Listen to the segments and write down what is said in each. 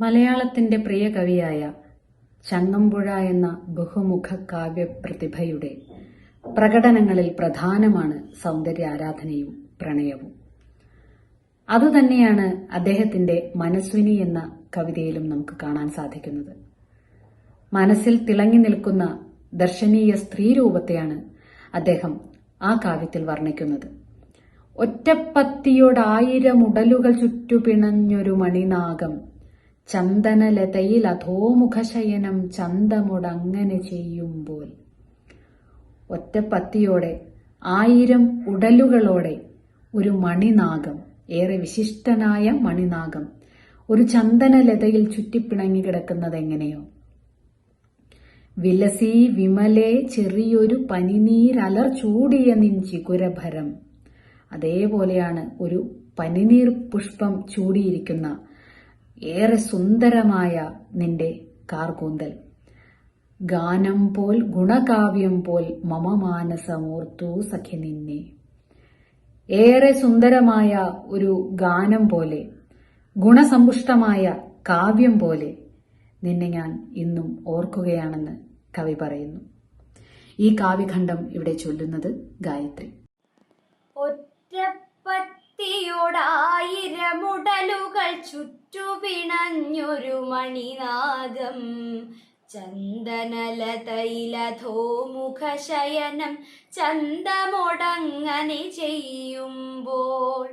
മലയാളത്തിന്റെ പ്രിയ കവിയായ ചങ്ങമ്പുഴ എന്ന ബഹുമുഖ കാവ്യപ്രതിഭയുടെ പ്രകടനങ്ങളിൽ പ്രധാനമാണ് സൗന്ദര്യ ആരാധനയും പ്രണയവും. അതുതന്നെയാണ് അദ്ദേഹത്തിന്റെ മനസ്വിനി എന്ന കവിതയിലും നമുക്ക് കാണാൻ സാധിക്കുന്നത്. മനസ്സിൽ തിളങ്ങി നിൽക്കുന്ന ദർശനീയ സ്ത്രീരൂപത്തെയാണ് അദ്ദേഹം ആ കാവ്യത്തിൽ വർണിക്കുന്നത്. ഒറ്റപ്പത്തിയോടായിരം ഉടലുകൾ ചുറ്റുപിണഞ്ഞൊരു മണിനാഗം ചന്ദനലതയിൽ അധോമുഖശയനം ചന്തമുടങ്ങനെ ചെയ്യുമ്പോൾ. ഒറ്റപ്പത്തിയോടെ ആയിരം ഉടലുകളോടെ ഒരു മണിനാഗം ഏറെ വിശിഷ്ടനായ മണിനാഗം ഒരു ചന്ദനലതയിൽ ചുറ്റിപ്പിണങ്ങി കിടക്കുന്നത് എങ്ങനെയോ വിലസി വിമലെ ചെറിയൊരു പനിനീരലർ ചൂടിയ നിൻ ചികുരഭരം അതേപോലെയാണ് ഒരു പനിനീർ പുഷ്പം ചൂടിയിരിക്കുന്ന ഏറെ സുന്ദരമായ നിന്റെ കാർകൂന്തൽ. ഗാനം പോൽ ഗുണകാവ്യം പോൽ മമ സഖി നിന്നെ. ഏറെ സുന്ദരമായ ഒരു ഗാനം പോലെ ഗുണസമ്പുഷ്ടമായ കാവ്യം പോലെ നിന്നെ ഞാൻ ഇന്നും ഓർക്കുകയാണെന്ന് കവി പറയുന്നു. ഈ കാവ്യഖണ്ഡം ഇവിടെ ചൊല്ലുന്നത് ഗായത്രി. ഒറ്റപ്പത്തിയോടായിരമുടലുകൾ ചുറ്റുപിണഞ്ഞൊരു മണിനാഗം. ചന്ദനലതൈലധോമുഖശയനം ചന്തമൊടങ്ങനെ ചെയ്യുമ്പോൾ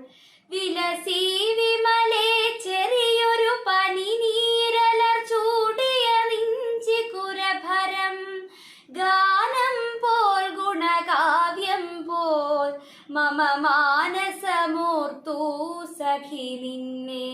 വിലസി വിമലേ ചെറിയൊരു പനിനീരലർ ചൂടിയ നിഞ്ചി കുരഭരം. ഗാനം പോൽ ഗുണകാവ്യം പോൽ മമ മാനസമൂർത്തു സഖി നിന്നെ.